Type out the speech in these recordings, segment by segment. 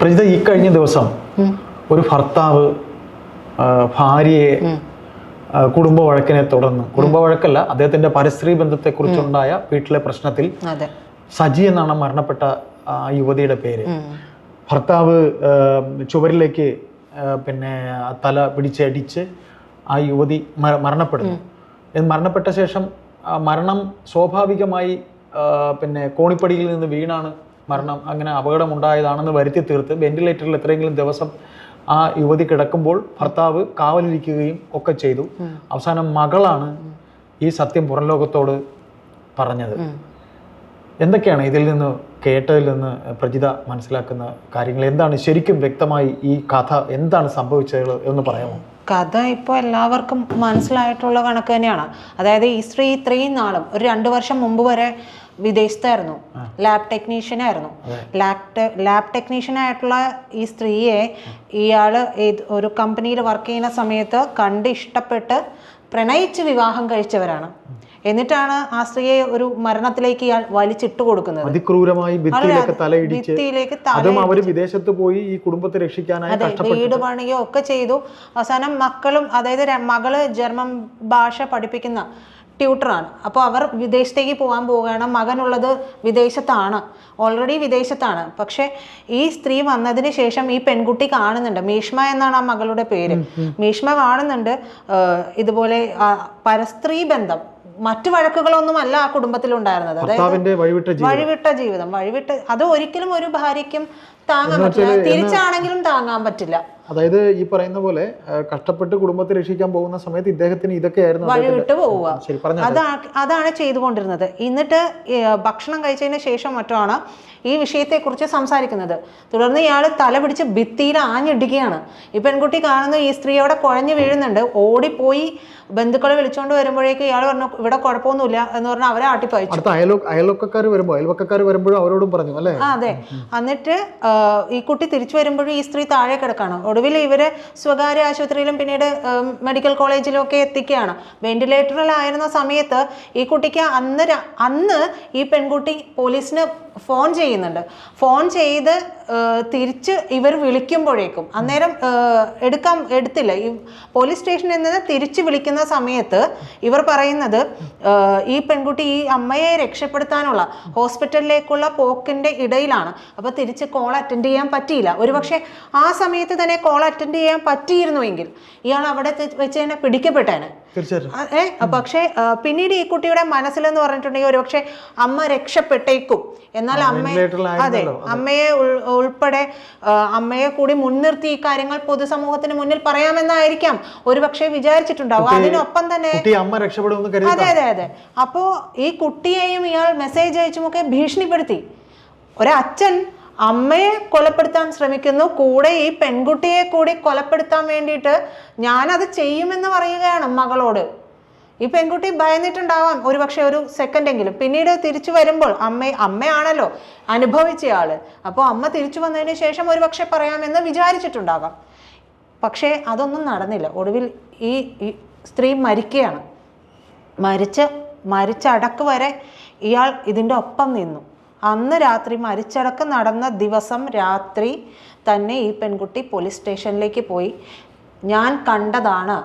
പ്രജിത ഈ കഴിഞ്ഞ ദിവസം ഒരു ഭർത്താവ് ഭാര്യയെ കുടുംബ വഴക്കിനെ തുടർന്ന് കുടുംബ വഴക്കല്ല അദ്ദേഹത്തിന്റെ പരസ്ത്രീ ബന്ധത്തെക്കുറിച്ചുണ്ടായ വീട്ടിലെ പ്രശ്നത്തിൽ സജി എന്നാണ് മരണപ്പെട്ട ആ യുവതിയുടെ പേര്. ഭർത്താവ് ചുവരിലേക്ക് പിന്നെ തല പിടിച്ചടിച്ച് ആ യുവതി മര- മരണപ്പെടുന്നു. മരണപ്പെട്ട ശേഷം മരണം സ്വാഭാവികമായി പിന്നെ കോണിപ്പടിയിൽ നിന്ന് വീണാണ് മരണം അങ്ങനെ അപകടമുണ്ടായതാണെന്ന് വരുത്തി തീർത്ത് വെന്റിലേറ്ററിൽ എത്രയെങ്കിലും ദിവസം ആ യുവതി കിടക്കുമ്പോൾ ഭർത്താവ് കാവലിരിക്കുകയും ഒക്കെ ചെയ്തു. അവസാനം മകളാണ് ഈ സത്യം പുറം ലോകത്തോട് പറഞ്ഞത് എന്തൊക്കെയാണ് ഇതിൽ നിന്ന് കേട്ടതിൽ നിന്ന് പ്രജിത മനസ്സിലാക്കുന്ന കാര്യങ്ങൾ? എന്താണ് ശരിക്കും വ്യക്തമായി ഈ കഥ എന്താണ് സംഭവിച്ചത് എന്ന് പറയാമോ? കഥ ഇപ്പോൾ എല്ലാവർക്കും മനസ്സിലായിട്ടുള്ള കണക്ക് തന്നെയാണ്. അതായത് ഈ സ്ത്രീ ഇത്രയും നാളും ഒരു രണ്ട് വർഷം മുമ്പ് വരെ വിദേശത്തായിരുന്നു. ലാബ് ടെക്നീഷ്യൻ ആയിരുന്നു ലാബ് ലാബ് ടെക്നീഷ്യൻ ആയിട്ടുള്ള ഈ സ്ത്രീയെ ഇയാൾ ഒരു കമ്പനിയിൽ വർക്ക് ചെയ്യുന്ന സമയത്ത് കണ്ട് ഇഷ്ടപ്പെട്ട് പ്രണയിച്ച് വിവാഹം കഴിച്ചവരാണ്. എന്നിട്ടാണ് ആ സ്ത്രീയെ ഒരു മരണത്തിലേക്ക് ഇയാൾ വലിച്ചിട്ട് കൊടുക്കുന്നത്. അതിക്രൂരമായി ഭിത്തിയിലേക്ക് തലയിടിച്ച് ഭിത്തിയിലേക്ക് അതും അവർ വിദേശത്ത് പോയി ഈ കുടുംബത്തെ രക്ഷിക്കാനായി വീട് പണിയോ ഒക്കെ ചെയ്തു. അവസാനം മക്കളും അതായത് മകൾ ജർമ്മൻ ഭാഷ പഠിപ്പിക്കുന്ന ട്യൂട്ടറാണ് അപ്പോൾ അവർ വിദേശത്തേക്ക് പോകാൻ പോവുകയാണ്. മകനുള്ളത് വിദേശത്താണ്. ഓൾറെഡി വിദേശത്താണ്. പക്ഷേ ഈ സ്ത്രീ വന്നതിന് ശേഷം ഈ പെൺകുട്ടി കാണുന്നുണ്ട്. മീഷ്മ എന്നാണ് ആ മകളുടെ പേര്. മീഷ്മ കാണുന്നുണ്ട്. ഇതുപോലെ പരസ്ത്രീ ബന്ധം. മറ്റു വഴക്കുകളൊന്നും അല്ല ആ കുടുംബത്തിലുണ്ടായിരുന്നത്. അതായത് വഴിവിട്ട ജീവിതം. വഴിവിട്ട് അത് ഒരിക്കലും ഒരു ഭാര്യയ്ക്കും താങ്ങാൻ പറ്റില്ല. തിരിച്ചാണെങ്കിലും താങ്ങാൻ പറ്റില്ല. അതായത് ഈ പറയുന്ന പോലെ കഷ്ടപ്പെട്ട് കുടുംബത്തെ രക്ഷിക്കാൻ പോകുന്ന സമയത്ത് ഇദ്ദേഹത്തിന് ഇതൊക്കെയായിരുന്നു ആയിരുന്നു വഴിവിട്ട് പോവുക. അതാണ് ചെയ്തുകൊണ്ടിരുന്നത്. എന്നിട്ട് ഭക്ഷണം കഴിച്ചതിന് ശേഷം മറ്റുമാണ് ഈ വിഷയത്തെക്കുറിച്ച് സംസാരിക്കുന്നത്. തുടർന്ന് ഇയാൾ തല പിടിച്ച് ഭിത്തിയിൽ ആഞ്ഞിടുകയാണ് ഈ പെൺകുട്ടി കാണുന്നു ഈ സ്ത്രീ അവിടെ കുഴഞ്ഞു വീഴുന്നുണ്ട്. ഓടിപ്പോയി ബന്ധുക്കളെ വിളിച്ചുകൊണ്ട് വരുമ്പോഴേക്ക് ഇയാൾ പറഞ്ഞു ഇവിടെ കുഴപ്പമൊന്നുമില്ല എന്ന് പറഞ്ഞാൽ അവരെ ആട്ടിപ്പയച്ചു. അടുത്ത അയലോ അയൽവക്കക്കാർ വരുമ്പോൾ അയൽവക്കക്കാർ വരുമ്പോഴും അവരോടും പറഞ്ഞു അല്ലേ? ആ അതെ. എന്നിട്ട് ഈ കുട്ടി തിരിച്ചു വരുമ്പോഴും ഈ സ്ത്രീ താഴെ കിടക്കാണ്. ഒടുവിൽ ഇവരെ സ്വകാര്യ ആശുപത്രിയിലും പിന്നീട് മെഡിക്കൽ കോളേജിലും ഒക്കെ എത്തിക്കുകയാണ്. വെന്റിലേറ്ററിലായിരുന്ന സമയത്ത് ഈ കുട്ടിക്ക് അന്ന് അന്ന് ഈ പെൺകുട്ടി പോലീസിന് ഫോൺ ചെയ്യുന്നുണ്ട്. ഫോൺ ചെയ്ത് തിരിച്ച് ഇവർ വിളിക്കുമ്പോഴേക്കും അന്നേരം എടുക്കാൻ എടുത്തില്ല. ഈ പോലീസ് സ്റ്റേഷനിൽ നിന്ന് തിരിച്ച് വിളിക്കുന്ന സമയത്ത് ഇവർ പറയുന്നത് ഈ പെൺകുട്ടി ഈ അമ്മയെ രക്ഷപ്പെടുത്താനുള്ള ഹോസ്പിറ്റലിലേക്കുള്ള പോക്കിന്റെ ഇടയിലാണ്. അപ്പോൾ തിരിച്ച് കോൾ അറ്റൻഡ് ചെയ്യാൻ പറ്റിയില്ല. ഒരുപക്ഷെ ആ സമയത്ത് തന്നെ കോൾ അറ്റൻഡ് ചെയ്യാൻ പറ്റിയിരുന്നുവെങ്കിൽ ഇയാൾ അവിടെ വെച്ച് തന്നെ പിടിക്കപ്പെട്ടേനെ. തീർച്ചയായിട്ടും. പക്ഷേ പിന്നീട് ഈ കുട്ടിയുടെ മനസ്സിൽ എന്ന് പറഞ്ഞിട്ടുണ്ടെങ്കിൽ ഒരുപക്ഷെ അമ്മ രക്ഷപ്പെട്ടേക്കും. എന്നാൽ അമ്മ അതെ അമ്മയെ ഉൾപ്പെടെ അമ്മയെ കൂടി മുൻനിർത്തി ഈ കാര്യങ്ങൾ പൊതുസമൂഹത്തിന് മുന്നിൽ പറയാമെന്നായിരിക്കാം. ഒരുപക്ഷെ വിചാരിച്ചിട്ടുണ്ടാവും. അതിനൊപ്പം തന്നെ അമ്മ രക്ഷപ്പെടുമെന്ന് അതെ അതെ അതെ. അപ്പോ ഈ കുട്ടിയെയും ഇയാൾ മെസ്സേജ് അയച്ചുമൊക്കെ ഭീഷണിപ്പെടുത്തി. ഒരച്ഛൻ അമ്മയെ കൊലപ്പെടുത്താൻ ശ്രമിക്കുന്നു. കൂടെ ഈ പെൺകുട്ടിയെ കൂടി കൊലപ്പെടുത്താൻ വേണ്ടിയിട്ട് ഞാനത് ചെയ്യുമെന്ന് പറയുകയാണ് മകളോട്. ഈ പെൺകുട്ടി ഭയന്നിട്ടുണ്ടാവാം. ഒരുപക്ഷെ ഒരു സെക്കൻഡ് എങ്കിലും പിന്നീട് തിരിച്ചു വരുമ്പോൾ അമ്മ അമ്മയാണല്ലോ അനുഭവിച്ചയാൾ. അപ്പോൾ അമ്മ തിരിച്ചു വന്നതിന് ശേഷം ഒരുപക്ഷെ പറയാമെന്ന് വിചാരിച്ചിട്ടുണ്ടാകാം. പക്ഷേ അതൊന്നും നടന്നില്ല. ഒടുവിൽ ഈ സ്ത്രീ മരിക്കുകയാണ്. മരിച്ച് മരിച്ചടക്ക് വരെ ഇയാൾ ഇതിന്റെ ഒപ്പം നിന്നു. അന്ന് രാത്രി മരിച്ചടക്കം നടന്ന ദിവസം രാത്രി തന്നെ ഈ പെൺകുട്ടി പോലീസ് സ്റ്റേഷനിലേക്ക് പോയി. ഞാൻ കണ്ടതാണ്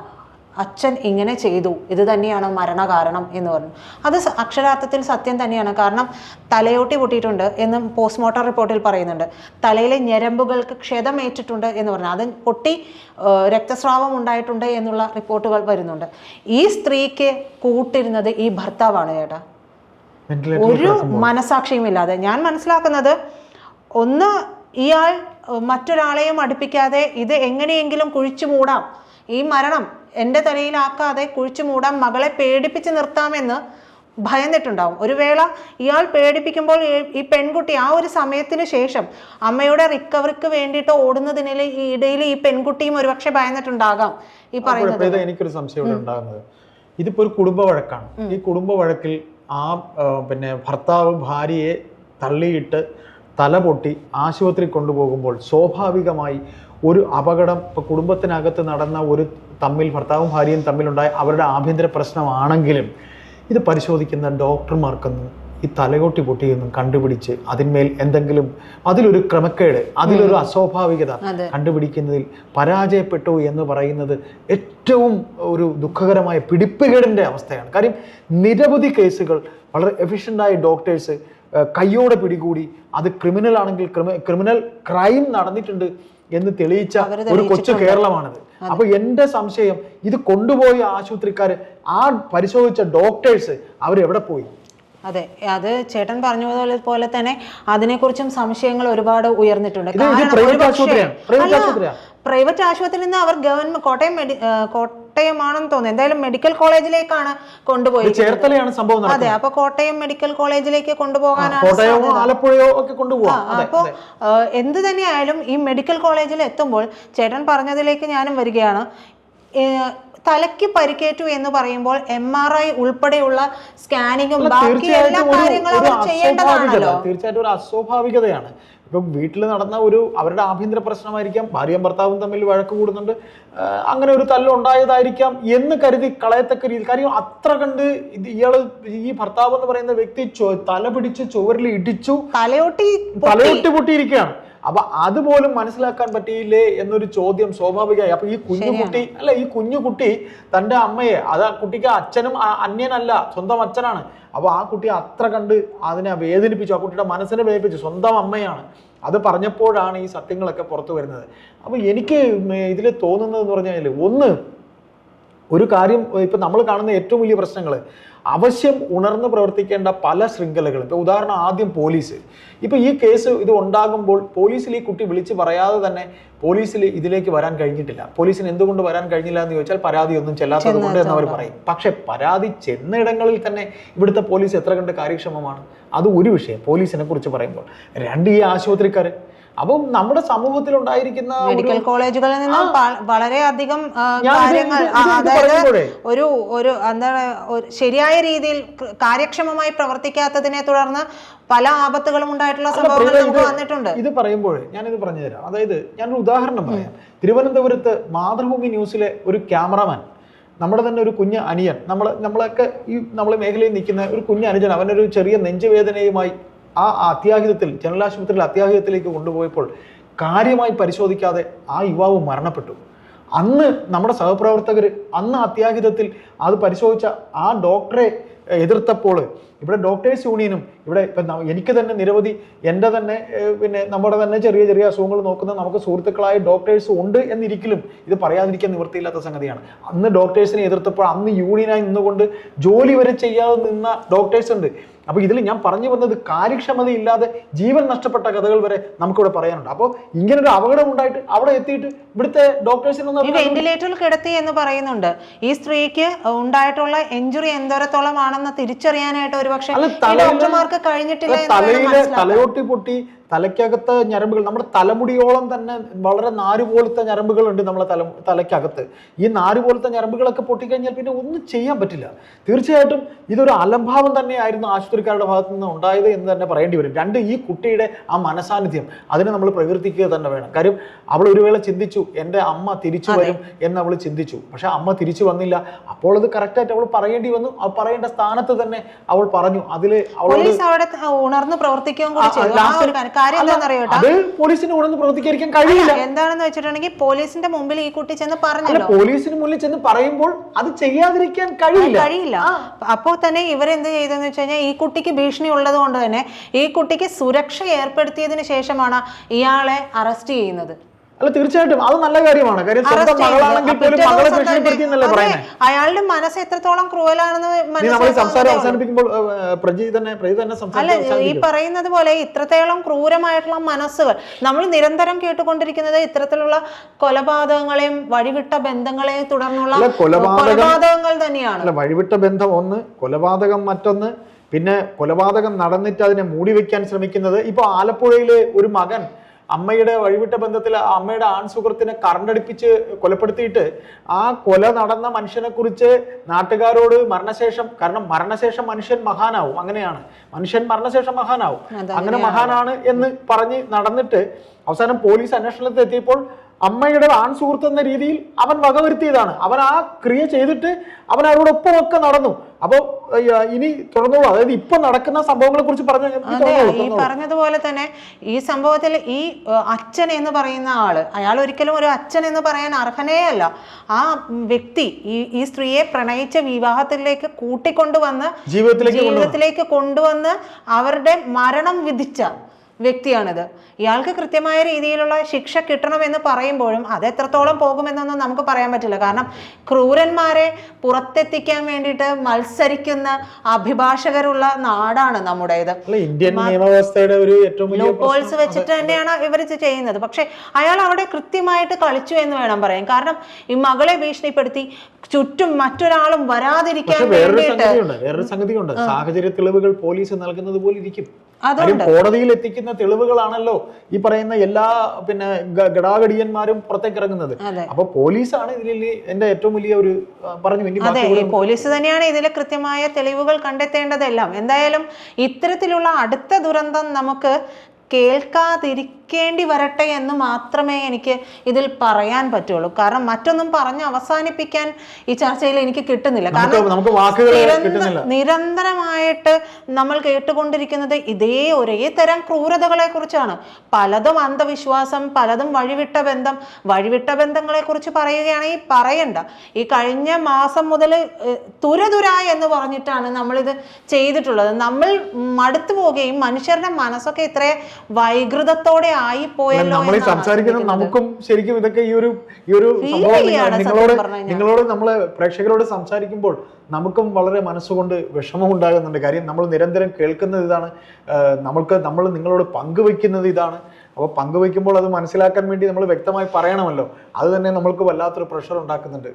അച്ഛൻ ഇങ്ങനെ ചെയ്തു. ഇത് തന്നെയാണ് മരണകാരണം എന്ന് പറഞ്ഞു. അത് അക്ഷരാർത്ഥത്തിൽ സത്യം തന്നെയാണ്. കാരണം തലയോട്ടി പൊട്ടിയിട്ടുണ്ട് എന്നും പോസ്റ്റ്മോർട്ടം റിപ്പോർട്ടിൽ പറയുന്നുണ്ട്. തലയിലെ ഞരമ്പുകൾക്ക് ക്ഷതമേറ്റിട്ടുണ്ട് എന്ന് പറഞ്ഞു. അത് പൊട്ടി രക്തസ്രാവം ഉണ്ടായിട്ടുണ്ട് എന്നുള്ള റിപ്പോർട്ടുകൾ വരുന്നുണ്ട്. ഈ സ്ത്രീക്ക് കൂട്ടിരുന്നത് ഈ ഭർത്താവാണ് ചേട്ടാ. വെന്റിലേറ്റർ മനസാക്ഷിയും ഇല്ലാതെ ഞാൻ മനസ്സിലാക്കുന്നത് ഒന്ന് ഇയാൾ മറ്റൊരാളെയും അടുപ്പിക്കാതെ ഇത് എങ്ങനെയെങ്കിലും കുഴിച്ചു മൂടാം. ഈ മരണം എന്റെ തലയിലാക്കാതെ കുഴിച്ചു മൂടാം മകളെ പേടിപ്പിച്ച് നിർത്താമെന്ന് ഭയന്നിട്ടുണ്ടാവും. ഒരു വേള ഇയാൾ പേടിപ്പിക്കുമ്പോൾ ഈ- പെൺകുട്ടി ആ ഒരു സമയത്തിന് ശേഷം അമ്മയുടെ റിക്കവറിക്ക് വേണ്ടിയിട്ട് ഓടുന്നതിനിൽ ഈ ഇടയിൽ ഈ പെൺകുട്ടിയും ഒരുപക്ഷെ ഭയന്നിട്ടുണ്ടാകാം ഈ പറയുന്നത് എനിക്കൊരു സംശയം ഉണ്ടാകുന്നത്. ഇതിപ്പോ ഒരു കുടുംബ വഴക്കാണ്. ഈ കുടുംബ വഴക്കിൽ ആ പിന്നെ ഭർത്താവ് ഭാര്യയെ തള്ളിയിട്ട് തല പൊട്ടി ആശുപത്രി കൊണ്ടുപോകുമ്പോൾ സ്വാഭാവികമായി ഒരു അപകടം ഇപ്പോൾ കുടുംബത്തിനകത്ത് നടന്ന ഒരു തമ്മിൽ ഭർത്താവും ഭാര്യയും തമ്മിലുണ്ടായ അവരുടെ ആഭ്യന്തര പ്രശ്നമാണെങ്കിലും ഇത് പരിശോധിക്കുന്ന ഡോക്ടർമാർക്കൊന്നും ഈ തലയോട്ടി പൊട്ടിയൊന്നും കണ്ടുപിടിച്ച് അതിന്മേൽ എന്തെങ്കിലും അതിലൊരു ക്രമക്കേട് അതിലൊരു അസ്വാഭാവികത കണ്ടുപിടിക്കുന്നതിൽ പരാജയപ്പെട്ടു എന്ന് പറയുന്നത് ഏറ്റവും ഒരു ദുഃഖകരമായ പിടിപ്പുകേടിന്റെ അവസ്ഥയാണ്. കാര്യം നിരവധി കേസുകൾ വളരെ എഫിഷ്യന്റായ ഡോക്ടേഴ്സ് കയ്യോടെ പിടികൂടി അത് ക്രിമിനൽ ആണെങ്കിൽ ക്രിമിനൽ ക്രൈം നടന്നിട്ടുണ്ട് എന്ന് തെളിയിച്ച ഒരു കൊച്ചു കേരളമാണിത്. അപ്പൊ എന്റെ സംശയം ഇത് കൊണ്ടുപോയ ആശുപത്രിക്കാര് ആ പരിശോധിച്ച ഡോക്ടേഴ്സ് അവരെവിടെ പോയി? അതെ അത് ചേട്ടൻ പറഞ്ഞതുപോലെ പോലെ തന്നെ അതിനെക്കുറിച്ചും സംശയങ്ങൾ ഒരുപാട് ഉയർന്നിട്ടുണ്ട്. പ്രൈവറ്റ് ആശുപത്രിയിൽ നിന്ന് അവർ ഗവൺമെന്റ് കോട്ടയം മെഡി കോട്ടയമാണെന്ന് തോന്നുന്നു. എന്തായാലും മെഡിക്കൽ കോളേജിലേക്കാണ് കൊണ്ടുപോയി ചേർത്തലയാണ് സംഭവം അതെ അപ്പൊ കോട്ടയം മെഡിക്കൽ കോളേജിലേക്ക് കൊണ്ടുപോകാനാണ് അപ്പോ ആലപ്പുഴയോ ഒക്കെ അപ്പോൾ എന്ത് തന്നെയായാലും ഈ മെഡിക്കൽ കോളേജിൽ എത്തുമ്പോൾ ചേട്ടൻ പറഞ്ഞതിലേക്ക് ഞാനും വരികയാണ്. തലയ്ക്ക് പരിക്കേറ്റു എന്ന് പറയുമ്പോൾ എം ആർ ഐ ഉൾപ്പെടെയുള്ള സ്കാനിങ്ങും ബാക്കി എല്ലാ കാര്യങ്ങളും അവർ ചെയ്യേണ്ടതാണല്ലോ. തീർച്ചയായിട്ടും ഒരു അസ്വാഭാവികതയാണ്. ഇപ്പം വീട്ടിൽ നടന്ന ഒരു അവരുടെ ആഭ്യന്തര പ്രശ്നമായിരിക്കാം ഭാര്യയും ഭർത്താവും തമ്മിൽ വഴക്ക് കൂടുന്നുണ്ട് അങ്ങനെ ഒരു തല്ലുണ്ടായതായിരിക്കാം എന്ന് കരുതി കളയത്തക്ക രീതി കാര്യം അത്ര കണ്ട് ഇത് ഇയാൾ ഈ ഭർത്താവ് എന്ന് പറയുന്ന വ്യക്തി തല പിടിച്ച് ചുവരിൽ ഇടിച്ചു തലയോട്ടി തലയൊട്ടി പൊട്ടിയിരിക്കുകയാണ്. അപ്പൊ അതുപോലും മനസ്സിലാക്കാൻ പറ്റിയില്ലേ എന്നൊരു ചോദ്യം സ്വാഭാവികമായി. അപ്പൊ ഈ കുഞ്ഞുകുട്ടി അല്ല ഈ കുഞ്ഞുകുട്ടി തന്റെ അമ്മയെ അത് ആ കുട്ടിക്ക് അച്ഛനും അന്യനല്ല സ്വന്തം അച്ഛനാണ്. അപ്പൊ ആ കുട്ടി അത്ര കണ്ട് അതിനെ വേദനിപ്പിച്ചു ആ കുട്ടിയുടെ മനസ്സിനെ വേദനിപ്പിച്ചു സ്വന്തം അമ്മയാണ്. അത് പറഞ്ഞപ്പോഴാണ് ഈ സത്യങ്ങളൊക്കെ പുറത്തു വരുന്നത്. അപ്പൊ എനിക്ക് ഇതിൽ തോന്നുന്നത് എന്ന് പറഞ്ഞാൽ ഒന്ന് ഒരു കാര്യം ഇപ്പം നമ്മൾ കാണുന്ന ഏറ്റവും വലിയ പ്രശ്നങ്ങൾ അവശ്യം ഉണർന്ന് പ്രവർത്തിക്കേണ്ട പല ശൃംഖലകളും ഇപ്പോൾ ഉദാഹരണം ആദ്യം പോലീസ്. ഇപ്പോൾ ഈ കേസ് ഇത് ഉണ്ടാകുമ്പോൾ പോലീസിൽ ഈ കുട്ടി വിളിച്ച് പറയാതെ തന്നെ പോലീസിൽ ഇതിലേക്ക് വരാൻ കഴിഞ്ഞിട്ടില്ല. പോലീസിന് എന്തുകൊണ്ട് വരാൻ കഴിഞ്ഞില്ല എന്ന് ചോദിച്ചാൽ പരാതി ഒന്നും ചെല്ലാത്തത് കൊണ്ട് എന്ന് അവർ പറയും. പക്ഷെ പരാതി ചെന്നിടങ്ങളിൽ തന്നെ ഇവിടുത്തെ പോലീസ് എത്ര കണ്ട് കാര്യക്ഷമമാണ്? അത് ഒരു വിഷയം. പോലീസിനെ കുറിച്ച് പറയുമ്പോൾ. രണ്ട് ഈ ആശുപത്രിക്കാർ അപ്പം നമ്മുടെ സമൂഹത്തിൽ ഉണ്ടായിരിക്കുന്ന മെഡിക്കൽ കോളേജുകളിൽ നിന്ന് വളരെ വളരെയധികം കാര്യങ്ങൾ അതായത് ഒരു ഒരു എന്താണ് ശരിയായ രീതിയിൽ കാര്യക്ഷമമായി പ്രവർത്തിക്കാത്തതിനെ തുടർന്ന് പല ആപത്തുകളും ഉണ്ടായിട്ടുള്ള സംഭവങ്ങൾ നമുക്ക് വന്നിട്ടുണ്ട്. ഇത് പറയുമ്പോൾ ഞാനിത് പറഞ്ഞുതരാം. അതായത് ഞാനൊരു ഉദാഹരണം പറയാം. തിരുവനന്തപുരത്ത് മാതൃഭൂമി ന്യൂസിലെ ഒരു ക്യാമറമാൻ നമ്മുടെ തന്നെ ഒരു കുഞ്ഞ് അനിയൻ നമ്മൾ നമ്മളൊക്കെ ഈ നമ്മളെ മേഖലയിൽ നിൽക്കുന്ന ഒരു കുഞ്ഞ് അനുജൻ അവനൊരു ചെറിയ നെഞ്ചുവേദനയുമായി ആ അത്യാഹിതത്തിൽ ജനറൽ ആശുപത്രിയിൽ അത്യാഹിതത്തിലേക്ക് കൊണ്ടുപോയപ്പോൾ കാര്യമായി പരിശോധിക്കാതെ ആ യുവാവ് മരണപ്പെട്ടു. അന്ന് നമ്മുടെ സഹപ്രവർത്തകർ അന്ന് അത്യാഹിതത്തിൽ അത് പരിശോധിച്ച ആ ഡോക്ടറെ എതിർത്തപ്പോൾ ഇവിടെ ഡോക്ടേഴ്സ് യൂണിയനും ഇവിടെ ഇപ്പം എനിക്ക് തന്നെ നിരവധി എന്റെ തന്നെ പിന്നെ നമ്മുടെ തന്നെ ചെറിയ ചെറിയ അസുഖങ്ങൾ നോക്കുന്ന നമുക്ക് സുഹൃത്തുക്കളായ ഡോക്ടേഴ്സ് ഉണ്ട് എന്നിരിക്കലും ഇത് പറയാതിരിക്കാൻ നിവൃത്തിയില്ലാത്ത സംഗതിയാണ്. അന്ന് ഡോക്ടേഴ്സിനെ എതിർത്തപ്പോൾ അന്ന് യൂണിയനായി നിന്നുകൊണ്ട് ജോലി വരെ ചെയ്യാതെ നിന്ന ഡോക്ടേഴ്സ് ഉണ്ട്. അപ്പോൾ ഇതിൽ ഞാൻ പറഞ്ഞു വന്നത് കാര്യക്ഷമതയില്ലാതെ ജീവൻ നഷ്ടപ്പെട്ട കഥകൾ വരെ നമുക്കിവിടെ പറയാനുണ്ട്. അപ്പോൾ ഇങ്ങനെ ഒരു അപകടം ഉണ്ടായിട്ട് അവിടെ എത്തിയിട്ട് ഇവിടുത്തെ ഡോക്ടേഴ്സിനൊന്നും വെന്റിലേറ്ററിൽ കിടത്തി എന്ന് പറയുന്നുണ്ട്. ഈ സ്ത്രീക്ക് ഉണ്ടായിട്ടുള്ള എഞ്ചുറി എന്തോരത്തോളം ആണെന്ന് തിരിച്ചറിയാനായിട്ട് ഒരുപക്ഷെ ഡോക്ടർമാർക്ക് കഴിഞ്ഞിട്ടില്ല തലയിലെ തലയോട്ടി പൊട്ടി തലയ്ക്കകത്ത് ഞരമ്പുകൾ നമ്മുടെ തലമുടിയോളം തന്നെ വളരെ നാര് പോലത്തെ ഞരമ്പുകളുണ്ട് നമ്മളെ തല തലയ്ക്കകത്ത്. ഈ നാര് പോലത്തെ ഞരമ്പുകളൊക്കെ പൊട്ടിക്കഴിഞ്ഞാൽ പിന്നെ ഒന്നും ചെയ്യാൻ പറ്റില്ല. തീർച്ചയായിട്ടും ഇതൊരു അലംഭാവം തന്നെയായിരുന്നു ആശുപത്രിക്കാരുടെ ഭാഗത്തു നിന്ന് ഉണ്ടായത് എന്ന് തന്നെ പറയേണ്ടി വരും. രണ്ട് ഈ കുട്ടിയുടെ ആ മനസാന്നിധ്യം അതിനെ നമ്മൾ പ്രകീർത്തിക്കുക തന്നെ വേണം. കാര്യം അവൾ ഒരു വേള ചിന്തിച്ചു എന്റെ അമ്മ തിരിച്ചു വരും എന്ന് അവൾ ചിന്തിച്ചു. പക്ഷെ അമ്മ തിരിച്ചു വന്നില്ല. അപ്പോൾ അത് കറക്റ്റായിട്ട് അവൾ പറയേണ്ടി വന്നു. ആ പറയേണ്ട സ്ഥാനത്ത് തന്നെ അവൾ പറഞ്ഞു. അതിൽ അവൾ ഉണർന്ന് പ്രവർത്തിക്കുകയും കാര്യം കാര്യം എന്താണെന്ന് അത് പോലീസിന് ഉണർന്ന് പ്രവർത്തിക്കാൻ കഴിയില്ല. എന്താണെന്ന് വെച്ചിട്ടുണ്ടെങ്കിൽ പോലീസിന്റെ മുമ്പിൽ ഈ കുട്ടി ചെന്ന് പറഞ്ഞല്ലോ. പോലീസിന് മുന്നിൽ ചെന്ന് പറയുമ്പോൾ അത് ചെയ്യാതിരിക്കാൻ കഴിയില്ല. കഴിയില്ല. അപ്പോൾ തന്നെ ഇവരെന്ത് ചെയ്തെന്ന് വെച്ച് കഴിഞ്ഞാൽ ഈ കുട്ടിക്ക് ഭീഷണി ഉള്ളത് കൊണ്ട് തന്നെ ഈ കുട്ടിക്ക് സുരക്ഷ ഏർപ്പെടുത്തിയതിന് ശേഷമാണ് ഇയാളെ അറസ്റ്റ് ചെയ്യുന്നത്. അല്ല തീർച്ചയായിട്ടും. അത് നല്ല കാര്യമാണ്. കാര്യം സ്വന്തം മകളാണെങ്കിൽ പോലും മകളെ ഭീഷണിപ്പെടുത്തി എന്നല്ലേ പറയുന്നത് അയാളുടെ മനസ്സ് എത്രത്തോളം ക്രൂവലാണെന്ന് നമ്മൾ സംസാരം അവസാനിപ്പിക്കുമ്പോൾ പ്രജി തന്നെ പ്രജി തന്നെ അല്ല ഈ പറയുന്നത് പോലെ ഇത്രത്തോളം ക്രൂരമായിട്ടുള്ള മനസ്സുകൾ നമ്മൾ നിരന്തരം കേട്ടുകൊണ്ടിരിക്കുന്നത് ഇത്തരത്തിലുള്ള കൊലപാതകങ്ങളെയും വഴിവിട്ട ബന്ധങ്ങളെയും തുടർന്നുള്ള കൊലപാതകങ്ങൾ തന്നെയാണ്. അല്ല വഴിവിട്ട ബന്ധം ഒന്ന് കൊലപാതകം മറ്റൊന്ന് പിന്നെ കൊലപാതകം നടന്നിട്ട് അതിനെ മൂടി വെക്കാൻ ശ്രമിക്കുന്നത് ഇപ്പൊ ആലപ്പുഴയിലെ ഒരു മകൻ അമ്മയുടെ വഴിവിട്ട ബന്ധത്തിൽ അമ്മയുടെ ആൺ സുഹൃത്തിനെ കറണ്ടടിപ്പിച്ച് കൊലപ്പെടുത്തിയിട്ട് ആ കൊല നടന്ന മനുഷ്യനെ കുറിച്ച് നാട്ടുകാരോട് മരണശേഷം കാരണം മരണശേഷം മനുഷ്യൻ മഹാനാവും. അങ്ങനെയാണ്. മനുഷ്യൻ മരണശേഷം മഹാനാവും. അങ്ങനെ മഹാനാണ് എന്ന് പറഞ്ഞ് നടന്നിട്ട് അവസാനം പോലീസ് അന്വേഷണത്തിൽ എത്തിയപ്പോൾ അമ്മയുടെ ആൺ സുഹൃത്ത് എന്ന രീതിയിൽ അവൻ വകവരുത്തിയതാണ്. അവൻ ആ ക്രിയ ചെയ്തിട്ട് അവൻ അവരോടൊപ്പം ഒക്കെ നടന്നു അപ്പോൾ ഇനി തുടർന്നോളൂ അതായത് ഇപ്പൊ നടക്കുന്ന സംഭവങ്ങളെ കുറിച്ച് പറഞ്ഞു ഈ പറഞ്ഞതുപോലെ തന്നെ ഈ സംഭവത്തിൽ ഈ അച്ഛൻ എന്ന് പറയുന്ന ആൾ അയാൾ ഒരിക്കലും ഒരു അച്ഛൻ എന്ന് പറയാൻ അർഹനേ അല്ല. ആ വ്യക്തി ഈ ഈ സ്ത്രീയെ പ്രണയിച്ച വിവാഹത്തിലേക്ക് കൂട്ടിക്കൊണ്ടുവന്ന് ജീവിതത്തിലേക്ക് ജീവിതത്തിലേക്ക് കൊണ്ടുവന്ന് അവരുടെ മരണം വിധിച്ച വ്യക്തിയാണിത്. ഇയാൾക്ക് കൃത്യമായ രീതിയിലുള്ള ശിക്ഷ കിട്ടണമെന്ന് പറയുമ്പോഴും അത് എത്രത്തോളം പോകുമെന്നൊന്നും നമുക്ക് പറയാൻ പറ്റില്ല. കാരണം ക്രൂരന്മാരെ പുറത്തെത്തിക്കാൻ വേണ്ടിയിട്ട് മത്സരിക്കുന്ന അഭിഭാഷകരുള്ള നാടാണ് നമ്മുടേത്. ലൂപ്പോൾസ് വെച്ചിട്ട് തന്നെയാണ് ഇവർ ചെയ്യുന്നത്. പക്ഷെ അയാൾ അവിടെ കൃത്യമായിട്ട് കളിച്ചു എന്ന് വേണം പറയാൻ. കാരണം ഈ മകളെ ഭീഷണിപ്പെടുത്തി ചുറ്റും മറ്റൊരാളും വരാതിരിക്കാൻ വേണ്ടിയിട്ട് സാഹചര്യ തെളിവുകൾ പോലീസ് നൽകുന്നത് പോലെ ഇരിക്കും. കാര്യം കോടതിയിൽ എത്തിക്കുന്ന തെളിവുകളാണല്ലോ ഈ പറയുന്ന എല്ലാ പിന്നെ ഗടാഗടിയന്മാരും പുറത്തേക്ക് ഇറങ്ങുന്നത്. അപ്പൊ പോലീസാണ് ഇതിൽ എന്റെ ഏറ്റവും വലിയ ഒരു പറഞ്ഞു അതെ ഈ പോലീസ് തന്നെയാണ് ഇതിലെ കൃത്യമായ തെളിവുകൾ കണ്ടെത്തേണ്ടതെല്ലാം. എന്തായാലും ഇത്തരത്തിലുള്ള അടുത്ത ദുരന്തം നമുക്ക് കേൾക്കാതിരിക്കേണ്ടി വരട്ടെ എന്ന് മാത്രമേ എനിക്ക് ഇതിൽ പറയാൻ പറ്റുള്ളൂ. കാരണം മറ്റൊന്നും പറഞ്ഞ് അവസാനിപ്പിക്കാൻ ഈ ചർച്ചയിൽ എനിക്ക് കിട്ടുന്നില്ല. കാരണം നിരന്തരമായിട്ട് നമ്മൾ കേട്ടുകൊണ്ടിരിക്കുന്നത് ഇതേ ഒരേ തരം ക്രൂരതകളെ കുറിച്ചാണ് പലതും അന്ധവിശ്വാസം പലതും വഴിവിട്ട ബന്ധം വഴിവിട്ട ബന്ധങ്ങളെ കുറിച്ച് പറയുകയാണെങ്കിൽ പറയണ്ട. ഈ കഴിഞ്ഞ മാസം മുതൽ തുരതുര എന്ന് പറഞ്ഞിട്ടാണ് നമ്മളിത് ചെയ്തിട്ടുള്ളത്. നമ്മൾ മടുത്തു പോവുകയും മനുഷ്യരുടെ മനസ്സൊക്കെ ഇത്ര വൈകൃതത്തോടെ ആയി പോയല്ലോ നമ്മൾ ഈ സംസാരിക്കുന്ന നമുക്കും ശരിക്കും ഇതൊക്കെ ഈ ഒരു ഈ ഒരു സംഭവം നിങ്ങളോട് നിങ്ങളോട് നമ്മൾ പ്രേക്ഷകരോട് സംസാരിക്കുമ്പോൾ നമുക്കും വളരെ മനസ്സുകൊണ്ട് വിഷമം ഉണ്ടാകുന്നുണ്ട്. കാര്യം നമ്മൾ നിരന്തരം കേൾക്കുന്നത് ഇതാണ്. നമ്മൾക്ക് നമ്മൾ നിങ്ങളോട് പങ്കുവെക്കുന്നത് ഇതാണ്. അപ്പോൾ പങ്കുവെക്കുമ്പോൾ അത് മനസ്സിലാക്കാൻ വേണ്ടി നമ്മൾ വ്യക്തമായി പറയണമല്ലോ. അത് തന്നെ നമ്മൾക്ക് വല്ലാത്തൊരു പ്രഷർ ഉണ്ടാക്കുന്നുണ്ട്.